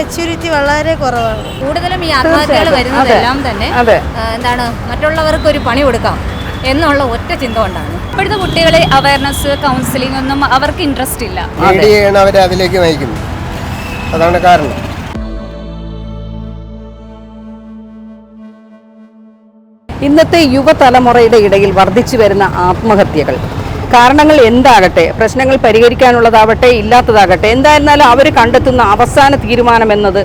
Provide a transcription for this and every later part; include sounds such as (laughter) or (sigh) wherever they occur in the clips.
Maturity വളരെ കുറവാണ്. കൂടുതലും ഈ ആത്മഹത്യകൾ വരുന്നതെല്ലാം തന്നെ എന്താണ് മറ്റുള്ളവർക്ക് ഒരു പണി കൊടുക്കാം എന്നുള്ള ഒറ്റ ചിന്ത കൊണ്ടാണ്. ഇപ്പോഴത്തെ കുട്ടികളെ അവയർനെസ് കൗൺസിലിംഗ് ഒന്നും അവർക്ക് ഇൻട്രസ്റ്റ് ഇല്ല. അവരെ അതിലേക്ക് നയിക്കുന്നത് അതാണ് കാരണം. ഇന്നത്തെ യുവതലമുറയുടെ ഇടയിൽ വർദ്ധിച്ചു വരുന്ന ആത്മഹത്യകൾ. കാരണങ്ങൾ എന്താകട്ടെ? പ്രശ്നങ്ങൾ പരിഹരിക്കാനുള്ളതാവട്ടെ ഇല്ലാത്തതാകട്ടെ എന്തായിരുന്നാലും അവർ കണ്ടെത്തുന്ന അവസാന തീരുമാനം എന്നത്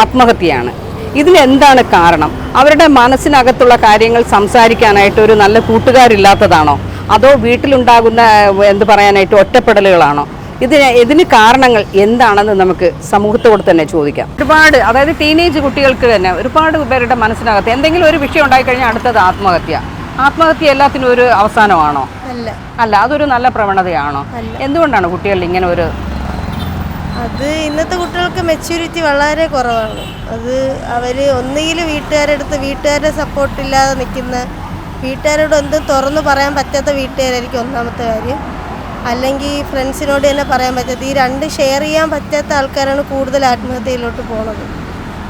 ആത്മഹത്യയാണ്. ഇതിനെന്താണ് കാരണം? അവരുടെ മനസ്സിനകത്തുള്ള കാര്യങ്ങൾ സംസാരിക്കാനായിട്ട് ഒരു നല്ല കൂട്ടുകാരില്ലാത്തതാണോ? അതോ വീട്ടിലുണ്ടാകുന്ന എന്ത് പറയാനായിട്ട് ഒറ്റപ്പെടലുകളാണോ? ഇതിന് ഇതിന് കാരണങ്ങൾ എന്താണെന്ന് നമുക്ക് സമൂഹത്തോട് തന്നെ ചോദിക്കാം. ഒരുപാട് അതായത് ടീനേജ് കുട്ടികൾക്ക് തന്നെ ഒരുപാട് പേരുടെ മനസ്സിനകത്ത് എന്തെങ്കിലും ഒരു വിഷയം ഉണ്ടായിക്കഴിഞ്ഞാൽ അടുത്തത് ആത്മഹത്യ. ആത്മഹത്യ എല്ലാത്തിനും ഒരു അവസാനമാണോ? അല്ല. അല്ല അതൊരു നല്ല പ്രവണതയാണോ? എന്തുകൊണ്ടാണ് കുട്ടികളിൽ ഇങ്ങനെ ഒരു അത് ഇന്നത്തെ കുട്ടികൾക്ക് മെച്യൂരിറ്റി വളരെ കുറവാണ്. അത് അവർ ഒന്നുകിൽ വീട്ടുകാരെടുത്ത് വീട്ടുകാരുടെ സപ്പോർട്ട് ഇല്ലാതെ നിൽക്കുന്ന വീട്ടുകാരോട് എന്തും തുറന്നു പറയാൻ പറ്റാത്ത വീട്ടുകാരായിരിക്കും ഒന്നാമത്തെ കാര്യം. അല്ലെങ്കിൽ ഫ്രണ്ട്സിനോട് തന്നെ പറയാൻ പറ്റാത്ത ഈ രണ്ട് ഷെയർ ചെയ്യാൻ പറ്റാത്ത ആൾക്കാരാണ് കൂടുതൽ ആത്മഹത്യയിലോട്ട് പോകുന്നത്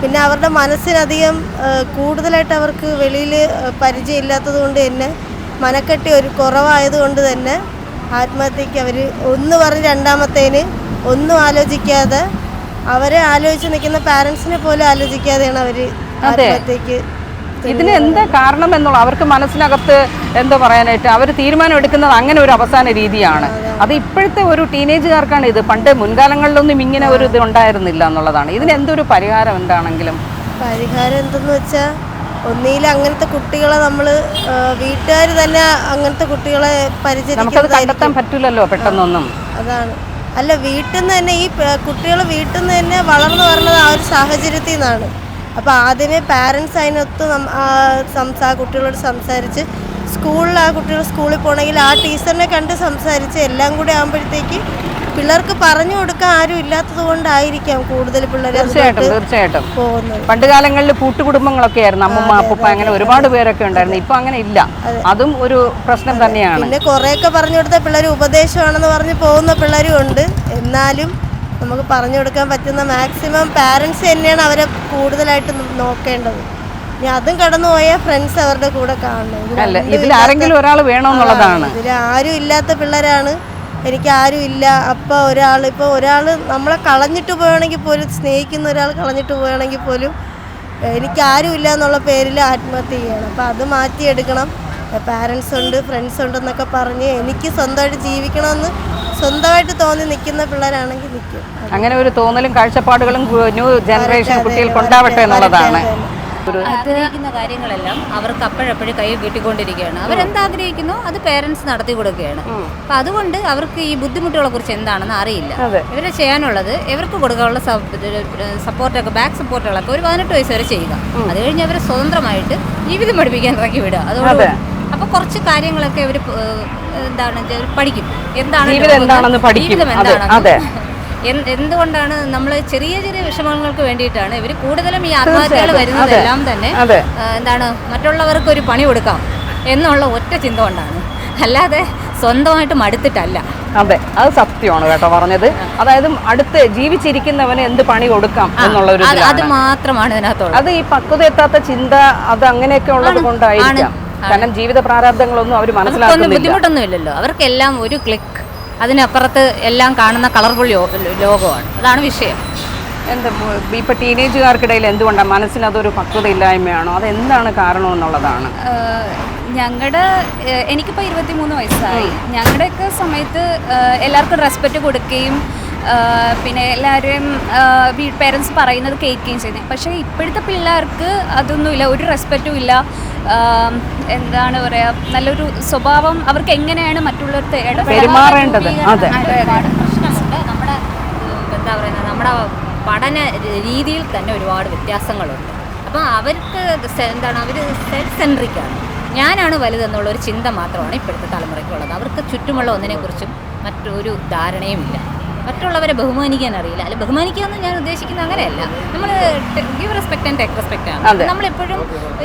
പിന്നെ അവരുടെ മനസ്സിനധികം കൂടുതലായിട്ട് അവർക്ക് വെളിയിൽ പരിചയമില്ലാത്തത് കൊണ്ട് തന്നെ മനക്കെട്ടി ഒരു കുറവായതുകൊണ്ട് തന്നെ ആത്മഹത്യക്ക് അവർ ഒന്ന് പറഞ്ഞ് രണ്ടാമത്തേന് ഒന്നും ആലോചിക്കാതെ അവരെ ആലോചിച്ച് നിൽക്കുന്ന പാരൻസിനെ പോലും ആലോചിക്കാതെയാണ് അവർ ആത്മഹത്യക്ക് ഇതിന് എന്താ കാരണം എന്നുള്ള അവർക്ക് മനസ്സിനകത്ത് എന്താ പറയാനായിട്ട് അവർ തീരുമാനം എടുക്കുന്നത് അങ്ങനെ ഒരു അവസാന രീതിയാണ്. അത് ഇപ്പോഴത്തെ ഒരു ടീനേജുകാർക്കാണ് ഇത്. പണ്ട് മുൻകാലങ്ങളിലൊന്നും ഇങ്ങനെ ഒരു ഇത് ഉണ്ടായിരുന്നില്ല എന്നുള്ളതാണ്. ഇതിന് എന്തൊരു പരിഹാരം എന്താണെങ്കിലും? പരിഹാരം എന്തെന്ന് വെച്ചാൽ ഒന്നിയിൽ അങ്ങനത്തെ കുട്ടികളെ നമ്മൾ വീട്ടുകാർ തന്നെ അങ്ങനത്തെ കുട്ടികളെ പരിചയം പറ്റില്ലല്ലോ പെട്ടെന്നൊന്നും. അതാണ്. അല്ല വീട്ടിൽ നിന്ന് തന്നെ ഈ കുട്ടികൾ വീട്ടിൽ നിന്ന് തന്നെ വളർന്നു വരുന്നത് ആ ഒരു സാഹചര്യത്തിൽ നിന്നാണ് അപ്പോൾ ആദ്യമേ പാരൻസ് അതിനൊത്ത് ആ സംസാ കുട്ടികളോട് സംസാരിച്ച് സ്കൂളിൽ ആ കുട്ടികൾ സ്കൂളിൽ പോകണമെങ്കിൽ ആ ടീച്ചറിനെ കണ്ട് സംസാരിച്ച് എല്ലാം കൂടി ആകുമ്പോഴത്തേക്ക് പിള്ളേർക്ക് പറഞ്ഞു കൊടുക്കാൻ ആരും ഇല്ലാത്തത് കൊണ്ടായിരിക്കാം കൂടുതൽ പിള്ളേർ തീർച്ചയായിട്ടും തീർച്ചയായിട്ടും. പണ്ട് കാലങ്ങളിൽ കൂട്ടുകുടുംബങ്ങളൊക്കെ ആയിരുന്നു അമ്മമ്മ അപ്പൂപ്പ അങ്ങനെ ഒരുപാട് പേരൊക്കെ ഉണ്ടായിരുന്നു. ഇപ്പൊ അങ്ങനെ ഇല്ല. അതും. ഒരു പ്രശ്നം തന്നെയാണ്. പിന്നെ ഒക്കെ പറഞ്ഞു കൊടുത്ത പിള്ളേർ ഉപദേശമാണെന്ന് പറഞ്ഞ് പോകുന്ന പിള്ളേരും ഉണ്ട്. എന്നാലും നമുക്ക് പറഞ്ഞു കൊടുക്കാൻ പറ്റുന്ന മാക്സിമം പാരൻസ് തന്നെയാണ് അവരെ കൂടുതലായിട്ട് നോക്കേണ്ടത്. ഇനി അതും കടന്നു പോയാൽ ഫ്രണ്ട്സ് അവരുടെ കൂടെ കാണണം. ഇതിൽ ആരെങ്കിലും ഒരാൾ വേണമെന്നുള്ളതാണ്. ഇതിൽ ആരും ഇല്ലാത്ത പിള്ളേരാണ്. എനിക്ക് ആരും ഇല്ല. അപ്പോൾ ഒരാൾ ഇപ്പോൾ ഒരാൾ നമ്മളെ കളഞ്ഞിട്ട് പോവുകയാണെങ്കിൽ പോലും സ്നേഹിക്കുന്ന ഒരാൾ കളഞ്ഞിട്ട് പോവുകയാണെങ്കിൽ പോലും എനിക്ക് ആരും ഇല്ല എന്നുള്ള പേരിൽ ആത്മഹത്യ ചെയ്യണം. അപ്പോൾ അത് മാറ്റിയെടുക്കണം. പാരൻസ് ഉണ്ട് ഫ്രണ്ട്സ് ഉണ്ടെന്നൊക്കെ പറഞ്ഞ് എനിക്ക് സ്വന്തമായിട്ട് ജീവിക്കണമെന്ന് സ്വന്തമായിട്ട് തോന്നി നിൽക്കുന്ന പിള്ളേരാണെങ്കിൽ നിൽക്കും. അങ്ങനെ ഒരു തോന്നലും കാഴ്ചപ്പാടുകളും ന്യൂ ജനറേഷൻ കുട്ടികൾക്ക് ഉണ്ടാവട്ടെ എന്നുള്ളതാണ്. ആഗ്രഹിക്കുന്ന കാര്യങ്ങളെല്ലാം അവർക്ക് അപ്പോഴപ്പോഴും കൈ കിട്ടിക്കൊണ്ടിരിക്കുകയാണ്. അവരെന്താഗ്രഹിക്കുന്നു? അത് പേരൻസ് നടത്തി കൊടുക്കുകയാണ്. അപ്പൊ അതുകൊണ്ട് അവർക്ക് ഈ ബുദ്ധിമുട്ടുകളെ കുറിച്ച് എന്താണെന്ന് അറിയില്ല. ഇവരെ ചെയ്യാനുള്ളത് ഇവർക്ക് കൊടുക്കാനുള്ള സപ്പോർട്ടൊക്കെ ബാക്ക് സപ്പോർട്ടുകളൊക്കെ ഒരു പതിനെട്ട് വയസ്സ് വരെ ചെയ്യുക. അത് കഴിഞ്ഞ് അവരെ സ്വതന്ത്രമായിട്ട് ജീവിതം പഠിപ്പിക്കാൻ ഇറക്കി വിടുക. അതുകൊണ്ട് അപ്പൊ കുറച്ച് കാര്യങ്ങളൊക്കെ അവർ എന്താണ് പഠിക്കും. എന്താണ് ജീവിതം എന്താണെന്ന് പഠിക്കും. അതെ, (laughs) എന്തുകൊണ്ടാണ് നമ്മൾ ചെറിയ ചെറിയ വിഷമങ്ങൾക്ക് വേണ്ടിയിട്ടാണ് ഇവർ കൂടുതലും ഈ ആത്മഹത്യകൾ. വരുന്നതെല്ലാം തന്നെ എന്താണ് മറ്റുള്ളവർക്ക് ഒരു പണി കൊടുക്കാം എന്നുള്ള ഒറ്റ ചിന്ത കൊണ്ടാണ്. അല്ലാതെ സ്വന്തമായിട്ട് മടുത്തിട്ടല്ല. അതെ അത് സത്യമാണ് കേട്ടോ പറഞ്ഞത്. അതായത് അടുത്ത് ജീവിച്ചിരിക്കുന്നവന് എന്ത് പണി കൊടുക്കാം എന്നുള്ള ഒരു അത്. മാത്രമാണ് ഇതിനകത്തുള്ളത്. അത് ഈ പക്വത എത്താത്ത ചിന്ത അത് അങ്ങനെയൊക്കെ ഉള്ളത് കൊണ്ടായിരിക്കാം. കാരണം ജീവിത പ്രാരാബ്ദങ്ങളൊന്നും അവർ മനസ്സിലാക്കുന്നില്ല. ബുദ്ധിമുട്ടൊന്നും ഇല്ലല്ലോ അവർക്കെല്ലാം ഒരു ക്ലിക്ക്. അതിനപ്പുറത്ത് എല്ലാം കാണുന്ന കളർഫുൾ ലോകമാണ്. അതാണ് വിഷയം. എന്താ ഇപ്പൊ ടീനേജുകാർക്കിടയിൽ എന്തുകൊണ്ടാണ് മനസ്സിന് അതൊരു പക്വത ഇല്ലായ്മയാണോ അത് എന്താണ് കാരണം എന്നുള്ളതാണ് ഞങ്ങളുടെ എനിക്കിപ്പോൾ ഇരുപത്തിമൂന്ന് വയസ്സായി. ഞങ്ങളുടെയൊക്കെ സമയത്ത് എല്ലാവർക്കും റെസ്പെക്റ്റ് കൊടുക്കുകയും പിന്നെ എല്ലാവരും പേരൻസ് പറയുന്നത് കേൾക്കുകയും ചെയ്യുന്നത്. പക്ഷേ ഇപ്പോഴത്തെ പിള്ളേർക്ക് അതൊന്നുമില്ല ഒരു റെസ്പെക്റ്റും ഇല്ല. എന്താണ് പറയുക നല്ലൊരു സ്വഭാവം അവർക്ക് എങ്ങനെയാണ് മറ്റുള്ളവർക്ക് ഇടപെടാൻ പെരുമാറേണ്ടത്. അതെ. പ്രശ്നമുണ്ട് നമ്മുടെ എന്താ പറയുന്നത് നമ്മുടെ പഠന രീതിയിൽ തന്നെ ഒരുപാട് വ്യത്യാസങ്ങളുണ്ട്. അപ്പം അവർക്ക് എന്താണ് അവർ സെൽഫ് സെൻട്രിക്കാണ് ഞാനാണ് വലുതെന്നുള്ള ഒരു ചിന്ത മാത്രമാണ് ഇപ്പോഴത്തെ തലമുറയ്ക്കുള്ളത്. അവർക്ക് ചുറ്റുമുള്ള ഒന്നിനെക്കുറിച്ചും മറ്റൊരു ധാരണയുമില്ല മറ്റുള്ളവരെ ബഹുമാനിക്കാൻ അറിയില്ല. അല്ല ബഹുമാനിക്കുക എന്ന് ഞാൻ ഉദ്ദേശിക്കുന്നത് അങ്ങനെയല്ല. നമ്മൾ give respect and take respect ആണ്. നമ്മൾ നമ്മളെപ്പോഴും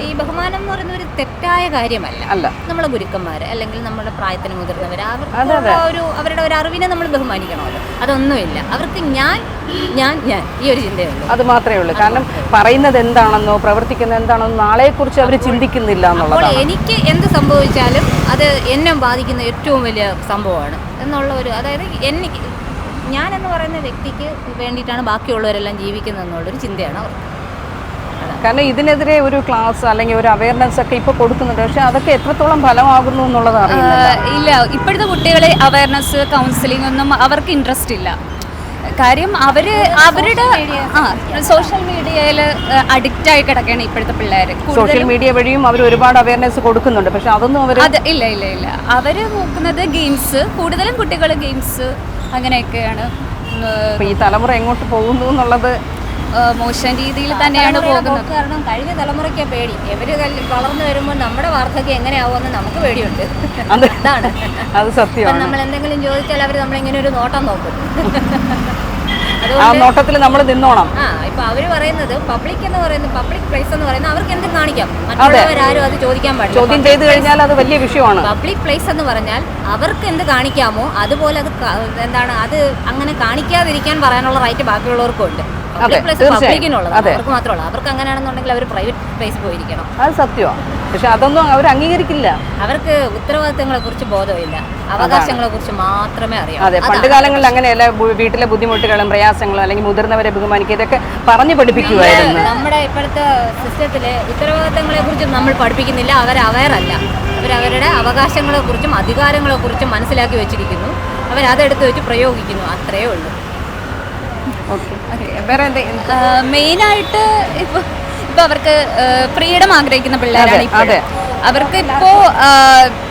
ഈ ബഹുമാനം എന്ന് പറയുന്ന ഒരു തെറ്റായ കാര്യമല്ല. അല്ല. നമ്മളെ ഗുരുക്കന്മാർ അല്ലെങ്കിൽ നമ്മുടെ പ്രായത്തിന് മുതിർന്നവർ അവർക്ക് ഒരു അവരുടെ ഒരു അറിവിനെ നമ്മൾ ബഹുമാനിക്കണമല്ലോ. അതൊന്നുമില്ല. അവർക്ക് ഞാൻ ഞാൻ ഞാൻ ഈ ഒരു ചിന്തയുള്ളൂ. അത് മാത്രമേ ഉള്ളൂ. കാരണം പറയുന്നത് എന്താണെന്നോ പ്രവർത്തിക്കുന്നത് എന്താണെന്നോ നാളെക്കുറിച്ച് അവർ ചിന്തിക്കുന്നില്ല എന്നുള്ളതാണ്. എനിക്ക് എന്ത് സംഭവിച്ചാലും അത് എന്നെ ബാധിക്കുന്ന ഏറ്റവും വലിയ സംഭവമാണ്. എന്നുള്ള ഒരു അതായത് എനിക്ക് ഞാൻ എന്ന് പറയുന്ന വ്യക്തിക്ക് വേണ്ടിയിട്ടാണ് ബാക്കിയുള്ളവരെല്ലാം ജീവിക്കുന്നത് എന്നുള്ളൊരു ചിന്തയാണ് കാരണം ഇതിനെതിരെ ഒരു ക്ലാസ് അല്ലെങ്കിൽ ഒരു അവയർനെസ് ഒക്കെ ഇപ്പൊ കൊടുക്കുന്നുണ്ട്. പക്ഷെ അതൊക്കെ എത്രത്തോളം ഫലമാകുന്നു എന്നുള്ളതാണ് ഇല്ല. ഇപ്പോഴത്തെ കുട്ടികളെ അവയർനെസ് കൗൺസിലിംഗ് ഒന്നും അവർക്ക് ഇൻട്രസ്റ്റ് ഇല്ല. കാര്യം അവർ അവരുടെ ആ സോഷ്യൽ മീഡിയയിൽ അഡിക്റ്റ് ആയി കിടക്കുകയാണ് ഇപ്പോഴത്തെ പിള്ളേർ സോഷ്യൽ മീഡിയ വഴിയും അവർ ഒരുപാട് അവയർനെസ് കൊടുക്കുന്നുണ്ട്. പക്ഷെ അതൊന്നും അവർ ഇല്ല ഇല്ല ഇല്ല. അവർ നോക്കുന്നത് ഗെയിംസ് കൂടുതലും കുട്ടികൾ ഗെയിംസ് അങ്ങനെയൊക്കെയാണ്. ഈ തലമുറ എങ്ങോട്ട് പോകുന്നു എന്നുള്ളത് മോശം രീതിയിൽ തന്നെയാണ് പോകുന്നത്. കാരണം കഴിഞ്ഞ തലമുറയ്ക്ക് പേടി. ഇവർ വളർന്നു വരുമ്പോൾ നമ്മുടെ വാർദ്ധക്യം എങ്ങനെയാവുമെന്ന് നമുക്ക് പേടിയുണ്ട്. അതാണ്. അത് സത്യം നമ്മൾ എന്തെങ്കിലും ചോദിച്ചാൽ അവർ നമ്മളിങ്ങനെ ഒരു നോട്ടം നോക്കും. ആ നോട്ടത്തിൽ നമ്മൾ നിന്നോണം. ഇപ്പൊ അവർ പറയുന്നത് പബ്ലിക് എന്ന് പറയുന്നത് പബ്ലിക് പ്ലേസ് എന്ന് പറയുന്നത് അവർക്ക് എന്തും കാണിക്കാം. മറ്റുള്ളവരാരും അത് ചോദിക്കാൻ പാടില്ല. ചോദ്യം ചെയ്ത് കഴിഞ്ഞാൽ അത് വലിയ വിഷയമാണ്. പബ്ലിക് പ്ലേസ് എന്ന് പറഞ്ഞാൽ അവർക്ക് എന്ത് കാണിക്കാമോ അതുപോലെ അത് എന്താണ് അത് അങ്ങനെ കാണിക്കാതിരിക്കാൻ പറയാനുള്ള റൈറ്റ് ബാക്കിയുള്ളവർക്കും ഉണ്ട് അവർക്ക് മാത്രമല്ല അവർക്ക് അങ്ങനെയാണെന്നുണ്ടെങ്കിൽ അവർ പ്രൈവറ്റ് പ്ലേസ് പോയിരിക്കണം. അത് സത്യമാണ് പക്ഷെ അതൊന്നും അവർ അംഗീകരിക്കില്ല. അവർക്ക് ഉത്തരവാദിത്തങ്ങളെ കുറിച്ച് ബോധമില്ല. അവകാശങ്ങളെ കുറിച്ച് മാത്രമേ അറിയാവൂ അതെ പണ്ട് കാലങ്ങളിൽ അങ്ങനെയല്ല. വീട്ടിലെ ബുദ്ധിമുട്ടുകളും പ്രയാസങ്ങളും അല്ലെങ്കിൽ മുതിർന്നവരെ ബഹുമാനിക്കുക ഇതൊക്കെ പറഞ്ഞു പഠിപ്പിക്കുകയായിരുന്നു നമ്മുടെ ഇപ്പോഴത്തെ സിസ്റ്റത്തിൽ ഉത്തരവാദിത്തങ്ങളെ കുറിച്ച് നമ്മൾ പഠിപ്പിക്കുന്നില്ല. അവർ അവയർ അവയറല്ല അവരവരുടെ അവകാശങ്ങളെ കുറിച്ചും അധികാരങ്ങളെ കുറിച്ചും മനസ്സിലാക്കി വെച്ചിരിക്കുന്നു. അവരതെടുത്ത് വെച്ച് പ്രയോഗിക്കുന്നു. അത്രയേ ഉള്ളൂ. വേറെ മെയിനായിട്ട് ഇപ്പൊ അവർക്ക് ഫ്രീഡം ആഗ്രഹിക്കുന്ന പിള്ളേരാണ് അതെ, അവർക്ക് ഇപ്പോ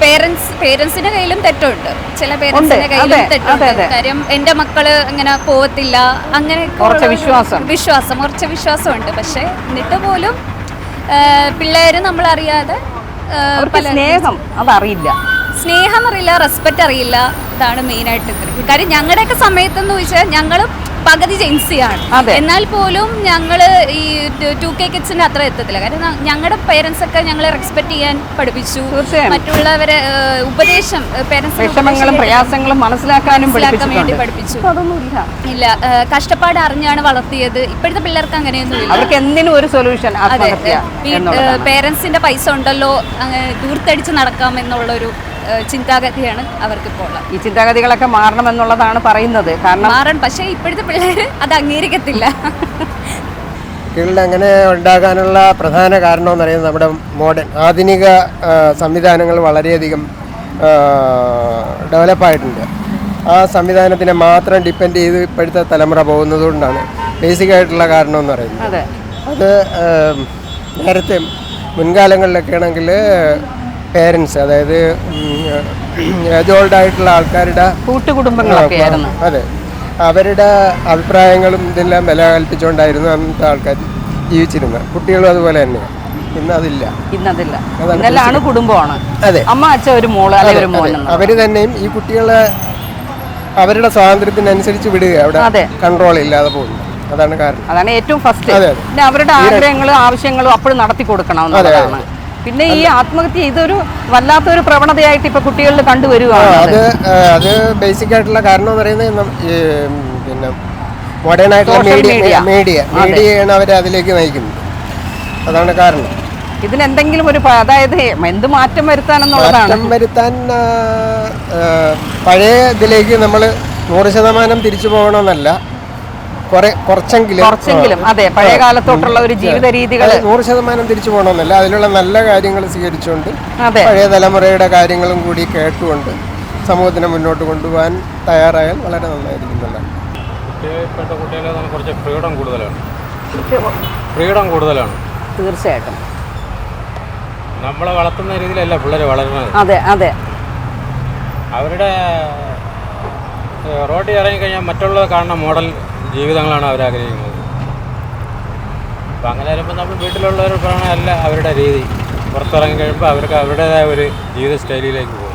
പേരൻസ് പേരൻസിന്റെ കയ്യിലും തെറ്റുണ്ട്. ചില പേരൻസിന്റെ കയ്യിലും തെറ്റുണ്ട്. കാര്യം എന്റെ മക്കൾ അങ്ങനെ പോവത്തില്ല. അങ്ങനെ കുറച്ച് വിശ്വാസം. വിശ്വാസം കുറച്ച് വിശ്വാസമുണ്ട്. പക്ഷെ എന്നിട്ട് പോലും പിള്ളേര് നമ്മളറിയാതെ സ്നേഹം അതറിയില്ല. സ്നേഹം അറിയില്ല റെസ്പെക്റ്റ് അറിയില്ല ഇതാണ് മെയിനായിട്ട് കാര്യം ഞങ്ങളുടെയൊക്കെ സമയത്തെന്ന് ചോദിച്ചാൽ ഞങ്ങൾ പകുതി ജെൻസിയാണ്. എന്നാൽ പോലും ഞങ്ങൾ ഈ ടു കെ കിഡ്സിന് അത്ര എത്തത്തില്ല. കാരണം ഞങ്ങളുടെ പേരൻസ് ഒക്കെ ഞങ്ങളെ റെസ്പെക്ട് ചെയ്യാൻ പഠിപ്പിച്ചു. മറ്റുള്ളവരെ ഉപദേശം പേരൻസ് പ്രയാസങ്ങളും മനസ്സിലാക്കാനും വേണ്ടി പഠിപ്പിച്ചു. ഇല്ല കഷ്ടപ്പാട് അറിഞ്ഞാണ് വളർത്തിയത്. ഇപ്പോഴത്തെ പിള്ളേർക്ക് അങ്ങനെയൊന്നും എന്തിനും ഒരു സൊല്യൂഷൻ അതെ പേരൻസിന്റെ പൈസ ഉണ്ടല്ലോ അങ്ങനെ ദൂർത്തടിച്ച് നടക്കാം എന്നുള്ളൊരു ഏഹ്, ചിന്താഗതിയാണ് അവർക്കിപ്പോൾ. ഉള്ളത് ഈ ചിന്താഗതികളൊക്കെ മാറണം എന്നുള്ളതാണ് പറയുന്നത്. കാരണം മാറണം. പക്ഷേ ഇപ്പോഴത്തെ പിള്ളേര് അത് അംഗീകരിക്കത്തില്ല. കുട്ടികളുടെ അങ്ങനെ ഉണ്ടാകാനുള്ള പ്രധാന കാരണം എന്ന് പറയുന്നത് നമ്മുടെ മോഡേൺ ആധുനിക സംവിധാനങ്ങൾ വളരെയധികം ഡെവലപ്പായിട്ടുണ്ട്. ആ സംവിധാനത്തിനെ മാത്രം ഡിപ്പെൻഡ് ചെയ്ത് ഇപ്പോഴത്തെ തലമുറ പോകുന്നതുകൊണ്ടാണ് ബേസിക് ആയിട്ടുള്ള കാരണം എന്ന് പറയുന്നത്. അതെ. അത് നേരത്തെ മുൻകാലങ്ങളിലൊക്കെ ആണെങ്കിൽ പേരൻസ് അതായത് ഏജ് ഓൾഡ് ആയിട്ടുള്ള ആൾക്കാരുടെ കൂട്ടുകുടുംബങ്ങളൊക്കെ അതെ. അവരുടെ അഭിപ്രായങ്ങളും ഇതെല്ലാം വില കൽപ്പിച്ചുകൊണ്ടായിരുന്നു അന്നത്തെ ആൾക്കാർ ജീവിച്ചിരുന്നത് കുട്ടികളും അതുപോലെ തന്നെയാണ് ഇന്നതില്ല. ഇന്നെല്ലാണ് കുടുംബമാണ്. അതെ. അമ്മ അച്ഛൻ ഒരു മോൾ അല്ലെങ്കിൽ ഒരു മോൻ. അവർ തന്നെയും ഈ കുട്ടികളെ അവരുടെ സ്വാതന്ത്ര്യത്തിനനുസരിച്ച് വിടുക. അവിടെ കൺട്രോൾ ഇല്ലാതെ പോകുന്നു. അതാണ് കാരണം. അതാണ് ഏറ്റവും ഫസ്റ്റ്. പിന്നെ അവരുടെ ആഗ്രഹങ്ങളും ആവശ്യങ്ങളും അപ്പോഴും നടത്തി കൊടുക്കണം എന്നുള്ളതാണ്. പിന്നെ ഈ ആത്മഹത്യ ഇതൊരു വല്ലാത്തൊരു പ്രവണതയായിട്ട് ഇപ്പൊ കുട്ടികളിൽ കണ്ടുവരുവാണ്. അത് അത് ബേസിക് ആയിട്ടുള്ള കാരണം എന്ന് പറയുന്നത് പിന്നെ മോഡേൺ ആയിട്ടുള്ള മീഡിയ. മീഡിയ മീഡിയയാണ് അവരെ അതിലേക്ക് നയിക്കുന്നത്. അതാണ് കാരണം. ഇതിനെന്തെങ്കിലും ഒരു അതായത് എന്ത് മാറ്റം വരുത്താനെന്നുള്ളതാണ്. മാറ്റം വരുത്താൻ പഴയ ഇതിലേക്ക് നമ്മൾ നൂറ് ശതമാനം തിരിച്ചു പോകണമെന്നല്ല. കുറച്ചെങ്കിലും കുറച്ചെങ്കിലും അതെ പഴയ കാലത്തോട്ടുള്ള ഒരു ജീവിത രീതികൾ നൂറ് ശതമാനം തിരിച്ചു പോകണമെന്നല്ല അതിലുള്ള നല്ല കാര്യങ്ങൾ സ്വീകരിച്ചുകൊണ്ട് പഴയ തലമുറയുടെ കാര്യങ്ങളും കൂടി കേട്ടുകൊണ്ട് സമൂഹത്തിനെ മുന്നോട്ട് കൊണ്ടുപോകാൻ തയ്യാറായാൽ വളരെ നന്നായിരിക്കുന്നല്ല ഇപ്പോഴത്തെ കുട്ടികളെ നമുക്ക് കുറച്ച് ഫ്രീഡം കൂടുതലാണ്. ഫ്രീഡം കൂടുതലാണ്. തീർച്ചയായിട്ടും. നമ്മളെ വളർത്തുന്ന രീതിയിലല്ല പിള്ളേർ വളരുന്നത്. അതെ അതെ. അവരുടെ റോഡിൽ ഇറങ്ങിക്കഴിഞ്ഞാൽ മറ്റുള്ളവർ കാണുന്ന മോഡൽ ജീവിതങ്ങളാണ് അവരാഗ്രഹിക്കുന്നത് അപ്പം അങ്ങനെ വരുമ്പോൾ നമ്മൾ വീട്ടിലുള്ളവർ പറയണ അല്ല അവരുടെ രീതി. പുറത്തിറങ്ങി കഴിയുമ്പോൾ അവർക്ക് അവരുടേതായ ഒരു ജീവിത സ്റ്റൈലിലേക്ക് പോകും.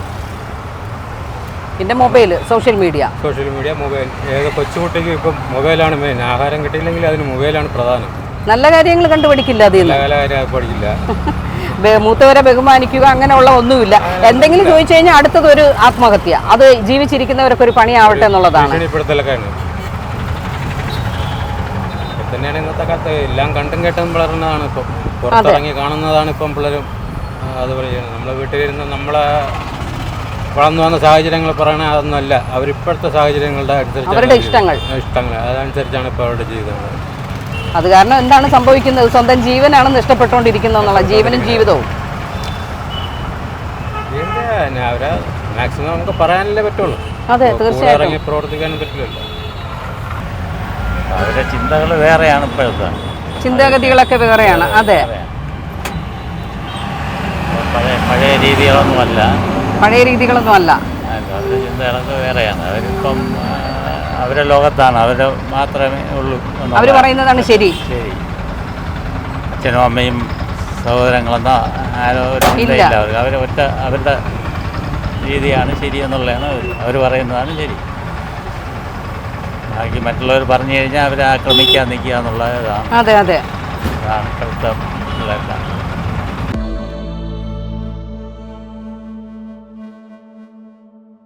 പിന്നെ mobile social media social media mobile ഏത് കൊച്ചുകുട്ടിക്കും ഇപ്പം മൊബൈലാണ് മെയിൻ ആഹാരം കിട്ടിയില്ലെങ്കിൽ അതിന് മൊബൈലാണ് പ്രധാനം. നല്ല കാര്യങ്ങൾ കണ്ടുപിടിക്കില്ല അതിൽ നല്ല കാര്യം പഠിക്കില്ല. (laughs) മൂത്തവരെ ബഹുമാനിക്കുക അങ്ങനെയുള്ള ഒന്നുമില്ല. എന്തെങ്കിലും ചോദിച്ചു കഴിഞ്ഞാൽ അടുത്തത് ഒരു ആത്മഹത്യ. അത് ജീവിച്ചിരിക്കുന്നവരൊക്കെ ഒരു പണിയാവട്ടെ എന്നുള്ളതാണ്. തന്നെയാണ് ഇന്നത്തെ കാലത്ത്. എല്ലാം കണ്ടും കേട്ടും പിളർന്നതാണ് ഇപ്പം. പുറത്തിറങ്ങി കാണുന്നതാണ് ഇപ്പം പിള്ളേരും അതുപോലെ ചെയ്യുന്നത് നമ്മളെ വീട്ടിലിരുന്ന് നമ്മളെ വളർന്നു വന്ന സാഹചര്യങ്ങൾ പറയണ അതൊന്നുമല്ല. അവരിപ്പോഴത്തെ സാഹചര്യങ്ങളുടെ അനുസരിച്ച് അവരുടെ ഇഷ്ടങ്ങൾ. ഇഷ്ടങ്ങൾ. അതനുസരിച്ചാണ് ഇപ്പോൾ അവരുടെ ജീവിതങ്ങൾ അത് കാരണം എന്താണ് സംഭവിക്കുന്നത്? സ്വന്തം ജീവനാണ് നഷ്ടപ്പെട്ടുകൊണ്ടിരിക്കുന്നത് എന്നുള്ള ജീവനും ജീവിതവും. അവരെ മാക്സിമം നമുക്ക് പറയാനല്ലേ പറ്റുള്ളൂ. അതെ തീർച്ചയായും തീർച്ചയായിട്ടും. പ്രവർത്തിക്കാനും പറ്റില്ലല്ലോ. അവരുടെ ചിന്തകൾ വേറെയാണ് ഇപ്പോഴത്തെ. ചിന്താഗതികളൊക്കെ വേറെയാണ്. അതെ. പഴയ രീതികളൊന്നുമല്ല പഴയ രീതികളൊന്നും അല്ല. അല്ല, അവരുടെ ചിന്തകളൊക്കെ വേറെയാണ്. അവരിപ്പം അവരുടെ ലോകത്താണ്. അവരുടെ മാത്രമേ ഉള്ളൂ അവർ പറയുന്നതാണ് ശരി. ശരി. അച്ഛനും അമ്മയും സഹോദരങ്ങളെന്നോ ആരോ ഒരു അവർക്ക് അവർ ഒറ്റ അവരുടെ രീതിയാണ് ശരി എന്നുള്ളതാണ് അവർ പറയുന്നതാണ് ശരി. ബാക്കി മറ്റുള്ളവർ പറഞ്ഞു കഴിഞ്ഞാൽ അവരെ ആക്രമിക്കാൻ നിൽക്കുക എന്നുള്ള ഇതാണ് അതെ അതെ. അതാണ് ഇപ്പോഴത്തെ ഇതെല്ലാം